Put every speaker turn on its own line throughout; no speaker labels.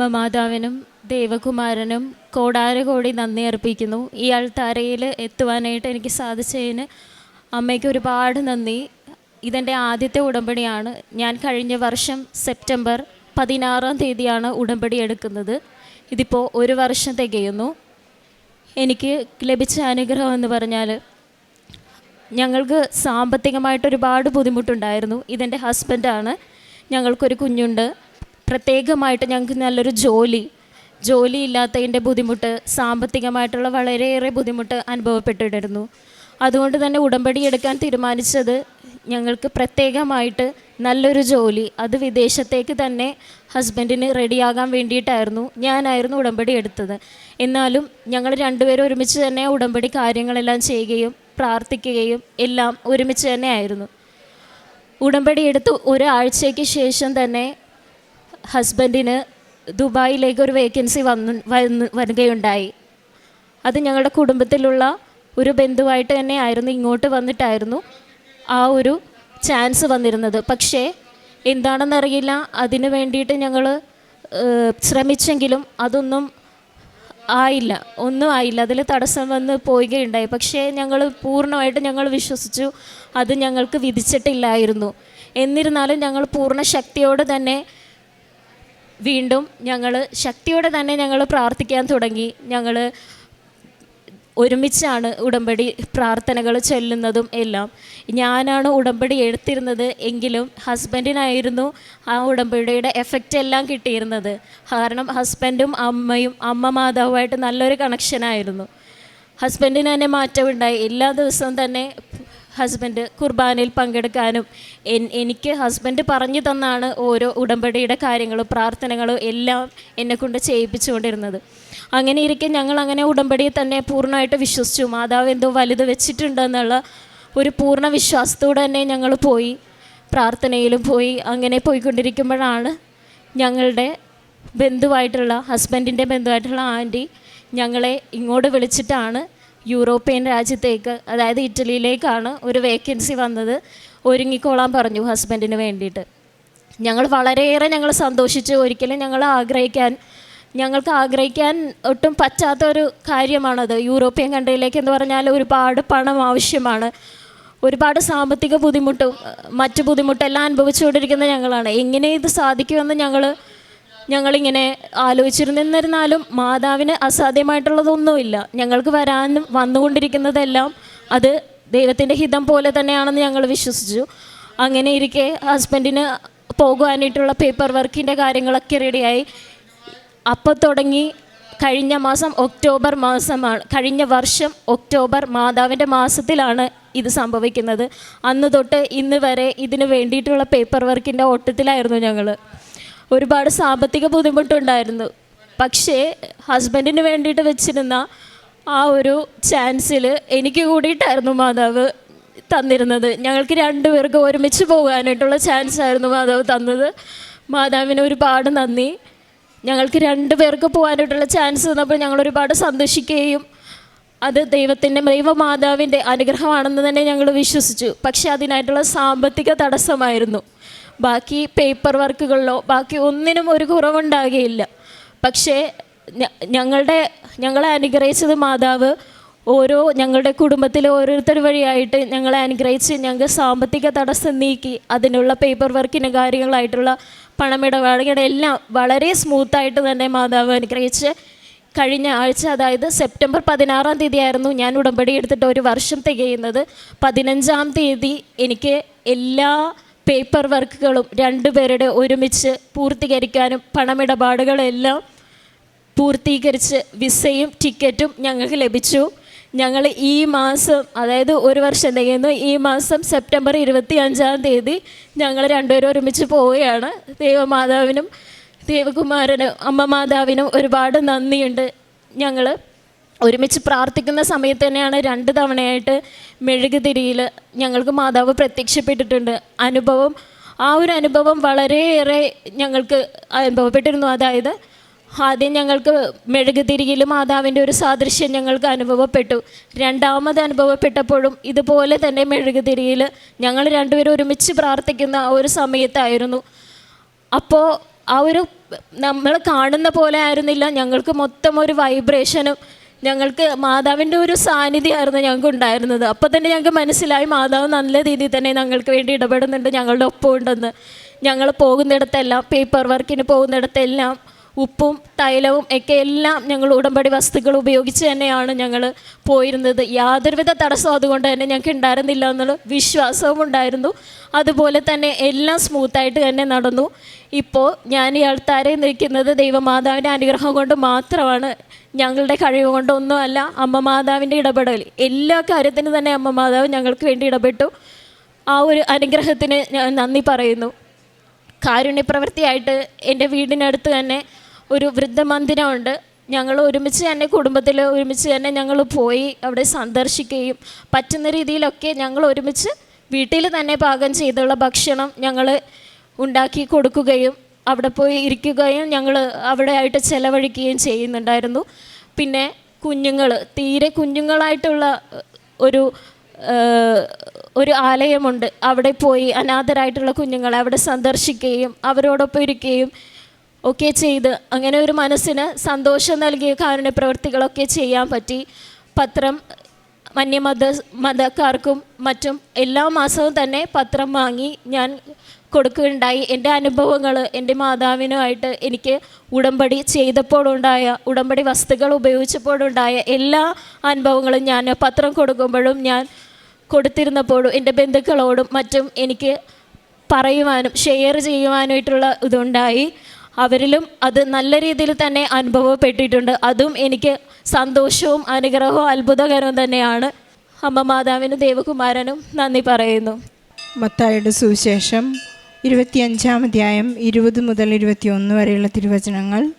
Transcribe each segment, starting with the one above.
അമ്മ മാതാവിനും ദേവകുമാരനും കോടാരകോടി നന്ദി അർപ്പിക്കുന്നു. ഈ അൾത്താരയിൽ എത്തുവാനായിട്ട് എനിക്ക് സാധിച്ചതിന് അമ്മയ്ക്ക് ഒരുപാട് നന്ദി. ഇതെന്റെ ആദ്യത്തെ ഉടമ്പടിയാണ്. ഞാൻ കഴിഞ്ഞ വർഷം സെപ്റ്റംബർ പതിനാറാം തീയതിയാണ് ഉടമ്പടി എടുക്കുന്നത്. ഇതിപ്പോൾ ഒരു വർഷം തികയുന്നു. എനിക്ക് ലഭിച്ച അനുഗ്രഹം എന്ന് പറഞ്ഞാൽ ഞങ്ങൾക്ക് സാമ്പത്തികമായിട്ട് ഒരുപാട് ബുദ്ധിമുട്ടുണ്ടായിരുന്നു. ഇതെന്റെ ഹസ്ബൻഡാണ്. ഞങ്ങൾക്കൊരു കുഞ്ഞുണ്ട്. പ്രത്യേകമായിട്ട് ഞങ്ങൾക്ക് നല്ലൊരു ജോലി ജോലി ഇല്ലാത്തതിന്റെ ബുദ്ധിമുട്ട് സാമ്പത്തികമായിട്ടുള്ള വളരെയേറെ ബുദ്ധിമുട്ട് അനുഭവപ്പെട്ടിരുന്നു. അതുകൊണ്ട് തന്നെ ഉടമ്പടി എടുക്കാൻ തീരുമാനിച്ചത് ഞങ്ങൾക്ക് പ്രത്യേകമായിട്ട് നല്ലൊരു ജോലി അത് വിദേശത്തേക്ക് തന്നെ ഹസ്ബൻഡിന് റെഡിയാകാൻ വേണ്ടിയിട്ടായിരുന്നു ഞാനായിരുന്നു ഉടമ്പടി എടുത്തത്. എന്നാലും ഞങ്ങൾ രണ്ടുപേരും ഒരുമിച്ച് തന്നെ ഉടമ്പടി കാര്യങ്ങളെല്ലാം ചെയ്യുകയും പ്രാർത്ഥിക്കുകയും എല്ലാം ഒരുമിച്ച് തന്നെ ആയിരുന്നു. ഉടമ്പടി എടുത്ത് ഒരാഴ്ചയ്ക്ക് ശേഷം തന്നെ ഹസ്ബൻഡിന് ദുബായിലേക്ക് ഒരു വേക്കൻസി വന്നു വന്ന് വരികയുണ്ടായി. അത് ഞങ്ങളുടെ കുടുംബത്തിലുള്ള ഒരു ബന്ധുവായിട്ട് തന്നെ ആയിരുന്നു ഇങ്ങോട്ട് വന്നിട്ടായിരുന്നു ആ ഒരു ചാൻസ് വന്നിരുന്നത്. പക്ഷേ എന്താണെന്നറിയില്ല അതിനു വേണ്ടിയിട്ട് ഞങ്ങൾ ശ്രമിച്ചെങ്കിലും അതൊന്നും ആയില്ല ഒന്നും ആയില്ല. അതിൽ തടസ്സം വന്ന് പോവുകയുണ്ടായി. പക്ഷേ ഞങ്ങൾ പൂർണമായിട്ട് ഞങ്ങൾ വിശ്വസിച്ചു അത് ഞങ്ങൾക്ക് വിധിച്ചിട്ടില്ലായിരുന്നു. എന്നിരുന്നാലും ഞങ്ങൾ പൂർണ ശക്തിയോടെ തന്നെ വീണ്ടും ഞങ്ങൾ ശക്തിയോടെ തന്നെ ഞങ്ങൾ പ്രാർത്ഥിക്കാൻ തുടങ്ങി. ഞങ്ങൾ ഒരുമിച്ചാണ് ഉടമ്പടി പ്രാർത്ഥനകൾ ചൊല്ലുന്നതും എല്ലാം. ഞാനാണ് ഉടമ്പടി എടുത്തിരുന്നത് എങ്കിലും ഹസ്ബൻഡിനായിരുന്നു ആ ഉടമ്പടിയുടെ എഫക്റ്റ് എല്ലാം കിട്ടിയിരുന്നത്. കാരണം ഹസ്ബൻഡും അമ്മയും അമ്മ മാതാവുമായിട്ട് നല്ലൊരു കണക്ഷനായിരുന്നു ഹസ്ബൻഡിന് തന്നെ മാറ്റമുണ്ടായി. എല്ലാ ദിവസവും തന്നെ ഹസ്ബൻഡ് കുർബാനയിൽ പങ്കെടുക്കാനും എനിക്ക് ഹസ്ബൻഡ് പറഞ്ഞു തന്നാണ് ഓരോ ഉടമ്പടിയുടെ കാര്യങ്ങളും പ്രാർത്ഥനകളും എല്ലാം എന്നെക്കൊണ്ട് ചെയ്യിപ്പിച്ചുകൊണ്ടിരുന്നത്. അങ്ങനെ ഇരിക്കെ ഞങ്ങൾ അങ്ങനെ ഉടമ്പടിയെ തന്നെ പൂർണമായിട്ട് വിശ്വസിച്ചു. മാതാവ് എന്തോ വലുത് വെച്ചിട്ടുണ്ടെന്നുള്ള ഒരു പൂർണ വിശ്വാസത്തോടെ തന്നെ ഞങ്ങൾ പോയി പ്രാർത്ഥനയിലും പോയി. അങ്ങനെ പോയിക്കൊണ്ടിരിക്കുമ്പോഴാണ് ഞങ്ങളുടെ ബന്ധുവായിട്ടുള്ള ഹസ്ബൻഡിന്റെ ബന്ധുവായിട്ടുള്ള ആന്റി ഞങ്ങളെ ഇങ്ങോട്ട് വിളിച്ചിട്ടാണ് യൂറോപ്യൻ രാജ്യത്തേക്ക് അതായത് ഇറ്റലിയിലേക്കാണ് ഒരു വേക്കൻസി വന്നത്. ഒരുങ്ങിക്കോളാൻ പറഞ്ഞു ഹസ്ബൻഡിന് വേണ്ടിയിട്ട്. ഞങ്ങൾ വളരെയേറെ ഞങ്ങൾ സന്തോഷിച്ചു. ഒരിക്കലും ഞങ്ങൾ ആഗ്രഹിക്കാൻ ഞങ്ങൾക്ക് ആഗ്രഹിക്കാൻ ഒട്ടും പറ്റാത്ത ഒരു കാര്യമാണത്. യൂറോപ്യൻ കൺട്രിയിലേക്ക് എന്ന് പറഞ്ഞാൽ ഒരുപാട് പണം ആവശ്യമാണ്. ഒരുപാട് സാമ്പത്തിക ബുദ്ധിമുട്ടും മറ്റു ബുദ്ധിമുട്ടെല്ലാം അനുഭവിച്ചുകൊണ്ടിരിക്കുന്ന ഞങ്ങളാണ്. എങ്ങനെ ഇത് സാധിക്കുമെന്ന് ഞങ്ങൾ ഞങ്ങളിങ്ങനെ ആലോചിച്ചിരുന്നു എന്നിരുന്നാലും മാതാവിന് അസാധ്യമായിട്ടുള്ളതൊന്നുമില്ല. ഞങ്ങൾക്ക് വരാനും വന്നുകൊണ്ടിരിക്കുന്നതെല്ലാം അത് ദൈവത്തിന്റെ ഹിതം പോലെ തന്നെയാണെന്ന് ഞങ്ങൾ വിശ്വസിച്ചു. അങ്ങനെ ഇരിക്കെ ഹസ്ബൻഡിന് പോകുവാനായിട്ടുള്ള പേപ്പർ വർക്കിന്റെ കാര്യങ്ങളൊക്കെ റെഡിയായി. അപ്പം തുടങ്ങി കഴിഞ്ഞ മാസം ഒക്ടോബർ മാസമാണ് കഴിഞ്ഞ വർഷം ഒക്ടോബർ മാതാവിന്റെ മാസത്തിലാണ് ഇത് സംഭവിക്കുന്നത്. അന്ന് തൊട്ട് ഇന്ന് വരെ ഇതിന് വേണ്ടിയിട്ടുള്ള പേപ്പർ വർക്കിന്റെ ഓട്ടത്തിലായിരുന്നു ഞങ്ങൾ ഒരുപാട് സാമ്പത്തിക ബുദ്ധിമുട്ടുണ്ടായിരുന്നു. പക്ഷേ ഹസ്ബൻഡിന് വേണ്ടിയിട്ട് വെച്ചിരുന്ന ആ ഒരു ചാൻസിൽ എനിക്ക് കൂടിയിട്ടായിരുന്നു മാതാവ് തന്നിരുന്നത്. ഞങ്ങൾക്ക് രണ്ടുപേർക്കും ഒരുമിച്ച് പോകാനായിട്ടുള്ള ചാൻസ് ആയിരുന്നു മാതാവ് തന്നത്. മാതാവിന് ഒരുപാട് നന്ദി. ഞങ്ങൾക്ക് രണ്ട് പേർക്ക് പോകാനായിട്ടുള്ള ചാൻസ് തന്നപ്പോൾ ഞങ്ങൾ ഒരുപാട് സന്തോഷിക്കുകയും അത് ദൈവത്തിന്റെ ദൈവമാതാവിന്റെ അനുഗ്രഹമാണെന്ന് തന്നെ ഞങ്ങൾ വിശ്വസിച്ചു. പക്ഷേ അതിനായിട്ടുള്ള സാമ്പത്തിക തടസ്സമായിരുന്നു. ബാക്കി പേപ്പർ വർക്കുകളിലോ ബാക്കി ഒന്നിനും ഒരു കുറവുണ്ടാകുകയില്ല പക്ഷേ ഞങ്ങളുടെ ഞങ്ങളെ അനുഗ്രഹിച്ചത് മാതാവ് ഓരോ ഞങ്ങളുടെ കുടുംബത്തിലെ ഓരോരുത്തർ വഴിയായിട്ട് ഞങ്ങളെ അനുഗ്രഹിച്ച് ഞങ്ങൾക്ക് സാമ്പത്തിക തടസ്സം നീക്കി അതിനുള്ള പേപ്പർ വർക്കിന് കാര്യങ്ങളായിട്ടുള്ള പണമിടപാടുകളുടെ എല്ലാം വളരെ സ്മൂത്തായിട്ട് തന്നെ മാതാവ് അനുഗ്രഹിച്ച് കഴിഞ്ഞ ആഴ്ച അതായത് സെപ്റ്റംബർ പതിനാറാം തീയതി ആയിരുന്നു ഞാൻ ഉടമ്പടി എടുത്തിട്ട് ഒരു വർഷം തികയുന്നത്. പതിനഞ്ചാം തീയതി എനിക്ക് എല്ലാ പേപ്പർ വർക്കുകളും രണ്ടുപേരുടെ ഒരുമിച്ച് പൂർത്തീകരിക്കാനും പണമിടപാടുകളെല്ലാം പൂർത്തീകരിച്ച് വിസയും ടിക്കറ്റും ഞങ്ങൾക്ക് ലഭിച്ചു. ഞങ്ങൾ ഈ മാസം അതായത് ഒരു വർഷം തികയുന്നു ഈ മാസം സെപ്റ്റംബർ ഇരുപത്തി അഞ്ചാം തീയതി ഞങ്ങൾ രണ്ടുപേരും ഒരുമിച്ച് പോവുകയാണ്. ദൈവമാതാവിനും ദേവകുമാരനും അമ്മ മാതാവിനും ഒരുപാട് നന്ദിയുണ്ട് ഞങ്ങൾ. ഒരുമിച്ച് പ്രാർത്ഥിക്കുന്ന സമയത്ത് തന്നെയാണ് രണ്ട് തവണയായിട്ട് മെഴുകുതിരിയിൽ ഞങ്ങൾക്ക് മാതാവ് പ്രത്യക്ഷപ്പെട്ടിട്ടുണ്ട്. അനുഭവം ആ ഒരു അനുഭവം വളരെയേറെ ഞങ്ങൾക്ക് അനുഭവപ്പെട്ടിരുന്നു. അതായത് ആദ്യം ഞങ്ങൾക്ക് മെഴുകുതിരിയിൽ മാതാവിന്റെ ഒരു സാദൃശ്യം ഞങ്ങൾക്ക് അനുഭവപ്പെട്ടു. രണ്ടാമത് അനുഭവപ്പെട്ടപ്പോഴും ഇതുപോലെ തന്നെ മെഴുകുതിരിയിൽ ഞങ്ങൾ രണ്ടുപേരും ഒരുമിച്ച് പ്രാർത്ഥിക്കുന്ന ആ ഒരു സമയത്തായിരുന്നു. അപ്പോൾ ആ ഒരു നമ്മൾ കാണുന്ന പോലെ ആയിരുന്നില്ല. ഞങ്ങൾക്ക് മൊത്തം ഒരു വൈബ്രേഷനും ഞങ്ങൾക്ക് മാതാവിന്റെ ഒരു സാന്നിധ്യമായിരുന്നു ഞങ്ങൾക്ക് ഉണ്ടായിരുന്നത്. അപ്പോൾ തന്നെ ഞങ്ങൾക്ക് മനസ്സിലായി മാതാവ് നല്ല രീതിയിൽ തന്നെ ഞങ്ങൾക്ക് വേണ്ടി ഇടപെടുന്നുണ്ട് ഞങ്ങളുടെ ഒപ്പം ഉണ്ടെന്ന് ഞങ്ങൾ പോകുന്നിടത്തെല്ലാം പേപ്പർ വർക്കിന് പോകുന്നിടത്തെല്ലാം ഉപ്പും തൈലവും ഒക്കെ എല്ലാം ഞങ്ങൾ ഉടമ്പടി വസ്തുക്കൾ ഉപയോഗിച്ച് തന്നെയാണ് ഞങ്ങൾ പോയിരുന്നത്. യാതൊരുവിധ തടസ്സവും അതുകൊണ്ട് തന്നെ ഞങ്ങൾക്ക് ഉണ്ടായിരുന്നില്ല എന്നുള്ള വിശ്വാസവും ഉണ്ടായിരുന്നു. അതുപോലെ തന്നെ എല്ലാം സ്മൂത്തായിട്ട് തന്നെ നടന്നു. ഇപ്പോൾ ഞാൻ ഈ ആൾത്താരെ നിൽക്കുന്നത് ദൈവമാതാവിന്റെ അനുഗ്രഹം കൊണ്ട് മാത്രമാണ്. ഞങ്ങളുടെ കഴിവ് കൊണ്ടൊന്നുമല്ല അമ്മ മാതാവിന്റെ ഇടപെടൽ. എല്ലാ കാര്യത്തിനും തന്നെ അമ്മ മാതാവ് ഞങ്ങൾക്ക് വേണ്ടി ഇടപെട്ടു. ആ ഒരു അനുഗ്രഹത്തിന് ഞാൻ നന്ദി പറയുന്നു. കാരുണ്യപ്രവൃത്തിയായിട്ട് എന്റെ വീടിനടുത്ത് തന്നെ ഒരു വൃദ്ധമന്ദിരമുണ്ട്. ഞങ്ങൾ ഒരുമിച്ച് തന്നെ കുടുംബത്തിൽ ഒരുമിച്ച് തന്നെ ഞങ്ങൾ പോയി അവിടെ സന്ദർശിക്കുകയും പറ്റുന്ന രീതിയിലൊക്കെ ഞങ്ങൾ ഒരുമിച്ച് വീട്ടിൽ തന്നെ പാകം ചെയ്തുള്ള ഭക്ഷണം ഞങ്ങൾ ഉണ്ടാക്കി കൊടുക്കുകയും അവിടെ പോയി ഇരിക്കുകയും ഞങ്ങൾ അവിടെ ആയിട്ട് ചെലവഴിക്കുകയും ചെയ്യുന്നുണ്ടായിരുന്നു. പിന്നെ കുഞ്ഞുങ്ങൾ തീരെ കുഞ്ഞുങ്ങളായിട്ടുള്ള ഒരു ഒരു ആലയമുണ്ട്. അവിടെ പോയി അനാഥരായിട്ടുള്ള കുഞ്ഞുങ്ങളെ അവിടെ സന്ദർശിക്കുകയും അവരോടൊപ്പം ഇരിക്കുകയും ഒക്കെ ചെയ്ത് അങ്ങനെ ഒരു മനസ്സിന് സന്തോഷം നൽകിയ കാരുണ്യ പ്രവൃത്തികളൊക്കെ ചെയ്യാൻ പറ്റി. പത്രം മന്യമത മതക്കാർക്കും മറ്റും എല്ലാ മാസവും തന്നെ പത്രം വാങ്ങി ഞാൻ കൊടുക്കുകയുണ്ടായി. എന്റെ അനുഭവങ്ങൾ എന്റെ മാതാവിനുമായിട്ട് എനിക്ക് ഉടമ്പടി ചെയ്തപ്പോഴുണ്ടായ ഉടമ്പടി വസ്തുക്കൾ ഉപയോഗിച്ചപ്പോഴുണ്ടായ എല്ലാ അനുഭവങ്ങളും ഞാൻ പത്രം കൊടുക്കുമ്പോഴും ഞാൻ കൊടുത്തിരുന്നപ്പോഴും എന്റെ ബന്ധുക്കളോടും മറ്റും എനിക്ക് പറയുവാനും ഷെയർ ചെയ്യുവാനായിട്ടുള്ള ഇതുണ്ടായി. അവരിലും അത് നല്ല രീതിയിൽ തന്നെ അനുഭവപ്പെട്ടിട്ടുണ്ട്. അതും എനിക്ക് സന്തോഷവും അനുഗ്രഹവും അത്ഭുതകരവും തന്നെയാണ്. അമ്മ മാതാവിനും ദേവകുമാരനും നന്ദി പറയുന്നു.
മത്തായുടെ സുവിശേഷം ഇരുപത്തിയഞ്ചാം അധ്യായം ഇരുപത് മുതൽ ഇരുപത്തിയൊന്ന് വരെയുള്ള തിരുവചനങ്ങൾ.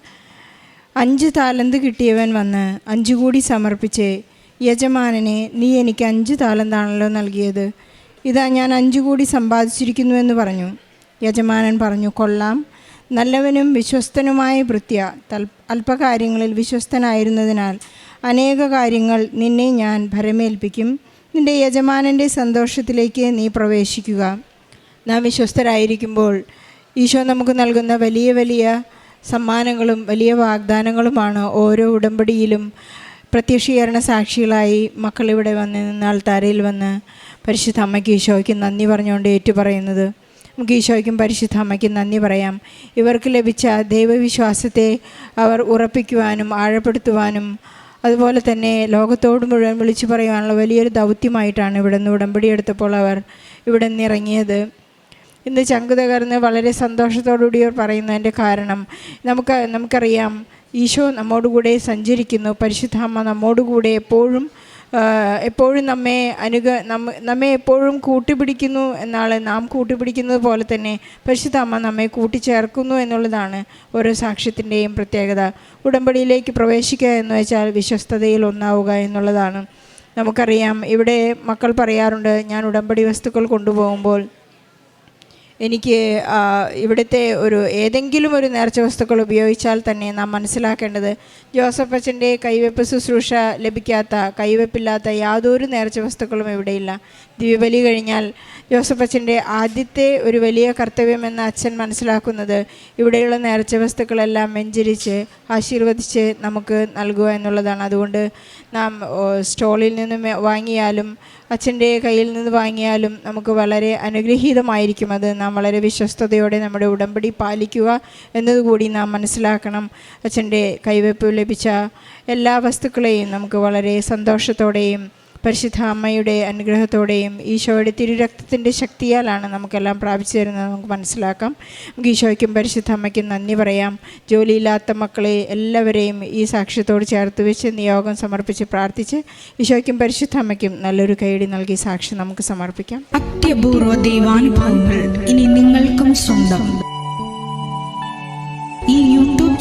അഞ്ച് താലന്ത് കിട്ടിയവൻ വന്ന് അഞ്ചു കൂടി സമർപ്പിച്ച് യജമാനനെ നീ എനിക്ക് അഞ്ച് താലന്താണല്ലോ നൽകിയത്. ഇതാ ഞാൻ അഞ്ചു കൂടി സമ്പാദിച്ചിരിക്കുന്നു എന്ന് പറഞ്ഞു. യജമാനൻ പറഞ്ഞു കൊള്ളാം. നല്ലവനും വിശ്വസ്തനുമായ ഭൃത്യ തൽ അല്പകാര്യങ്ങളിൽ വിശ്വസ്തനായിരുന്നതിനാൽ അനേക കാര്യങ്ങൾ നിന്നെ ഞാൻ ഭരമേൽപ്പിക്കും. നിന്റെ യജമാനന്റെ സന്തോഷത്തിലേക്ക് നീ പ്രവേശിക്കുക. നാം വിശ്വസ്തരായിരിക്കുമ്പോൾ ഈശോ നമുക്ക് നൽകുന്ന വലിയ വലിയ സമ്മാനങ്ങളും വലിയ വാഗ്ദാനങ്ങളുമാണ് ഓരോ ഉടമ്പടിയിലും പ്രത്യക്ഷീകരണ സാക്ഷികളായി മക്കളിവിടെ വന്ന് നിന്ന് ആൾത്താരയിൽ വന്ന് പരിശുദ്ധ അമ്മയ്ക്ക് ഈശോയ്ക്ക് നന്ദി പറഞ്ഞുകൊണ്ട് ഏറ്റുപറയുന്നത്. നമുക്ക് ഈശോയ്ക്കും പരിശുദ്ധ നന്ദി പറയാം. ഇവർക്ക് ലഭിച്ച ദൈവവിശ്വാസത്തെ അവർ ഉറപ്പിക്കുവാനും ആഴപ്പെടുത്തുവാനും അതുപോലെ തന്നെ ലോകത്തോട് മുഴുവൻ വിളിച്ചു പറയുവാനുള്ള വലിയൊരു ദൗത്യമായിട്ടാണ് ഇവിടെ നിന്ന് ഉടമ്പടി എടുത്തപ്പോൾ അവർ ഇവിടെ നിന്ന് ഇറങ്ങിയത്. ഇന്ന് ചങ്കുതകർന്ന് വളരെ സന്തോഷത്തോടുകൂടി അവർ പറയുന്നതിന്റെ കാരണം നമുക്ക് നമുക്കറിയാം ഈശോ നമ്മോടുകൂടെ സഞ്ചരിക്കുന്നു പരിശുദ്ധാമ്മ നമ്മോടുകൂടെ എപ്പോഴും എപ്പോഴും നമ്മെ അനുഗ നമ്മ നമ്മെ എപ്പോഴും കൂട്ടിപ്പിടിക്കുന്നു എന്നാണ് നാം കൂട്ടിപ്പിടിക്കുന്നത് പോലെ തന്നെ പരിശുദ്ധ അമ്മ നമ്മെ കൂട്ടിച്ചേർക്കുന്നു എന്നുള്ളതാണ് ഓരോ സാക്ഷ്യത്തിന്റെയും പ്രത്യേകത. ഉടമ്പടിയിലേക്ക് പ്രവേശിക്കുക എന്ന് വെച്ചാൽ വിശ്വസ്തതയിൽ ഒന്നാവുക എന്നുള്ളതാണ്. നമുക്കറിയാം ഇവിടെ മക്കൾ പറയാറുണ്ട് ഞാൻ ഉടമ്പടി വസ്തുക്കൾ കൊണ്ടുപോകുമ്പോൾ എനിക്ക് ഇവിടുത്തെ ഒരു ഏതെങ്കിലും ഒരു നേർച്ച വസ്തുക്കൾ ഉപയോഗിച്ചാൽ തന്നെ നാം മനസ്സിലാക്കേണ്ടത് ജോസഫ് അച്ഛന്റെ കൈവെപ്പ് ശുശ്രൂഷ ലഭിക്കാത്ത കൈവെപ്പില്ലാത്ത യാതൊരു നേർച്ച വസ്തുക്കളും ഇവിടെയില്ല. ദിവ്യബലി കഴിഞ്ഞാൽ ജോസഫ് അച്ഛന്റെ ആദ്യത്തെ ഒരു വലിയ കർത്തവ്യമെന്ന് അച്ഛൻ മനസ്സിലാക്കുന്നത് ഇവിടെയുള്ള നേർച്ച വസ്തുക്കളെല്ലാം വെഞ്ചരിച്ച് ആശീർവദിച്ച് നമുക്ക് നൽകുക എന്നുള്ളതാണ്. അതുകൊണ്ട് നാം സ്റ്റോളിൽ നിന്ന് വാങ്ങിയാലും അച്ഛന്റെ കയ്യിൽ നിന്ന് വാങ്ങിയാലും നമുക്ക് വളരെ അനുഗ്രഹീതമായിരിക്കും. അത് നാം വളരെ വിശ്വസ്തയോടെ നമ്മുടെ ഉടമ്പടി പാലിക്കുക എന്നതുകൂടി നാം മനസ്സിലാക്കണം. അച്ഛന്റെ കൈവെപ്പ് ലഭിച്ച എല്ലാ വസ്തുക്കളെയും നമുക്ക് വളരെ സന്തോഷത്തോടെയും പരിശുദ്ധ അമ്മയുടെ അനുഗ്രഹത്തോടെയും ഈശോയുടെ തിരുരക്തത്തിന്റെ ശക്തിയാലാണ് നമുക്കെല്ലാം പ്രാപിച്ചു തരുന്നത് നമുക്ക് മനസ്സിലാക്കാം. നമുക്ക് ഈശോയ്ക്കും പരിശുദ്ധ അമ്മയ്ക്കും നന്ദി പറയാം. ജോലിയില്ലാത്ത മക്കളെ എല്ലാവരെയും ഈ സാക്ഷ്യത്തോട് ചേർത്ത് വെച്ച് നിയോഗം സമർപ്പിച്ച് പ്രാർത്ഥിച്ച് ഈശോയ്ക്കും പരിശുദ്ധ അമ്മയ്ക്കും നല്ലൊരു കൈയടി നൽകി സാക്ഷി നമുക്ക് സമർപ്പിക്കാം.
അത്യപൂർവ ദൈവാനുഭവങ്ങൾ ഇനി നിങ്ങൾക്കും സ്വന്തം. ഈ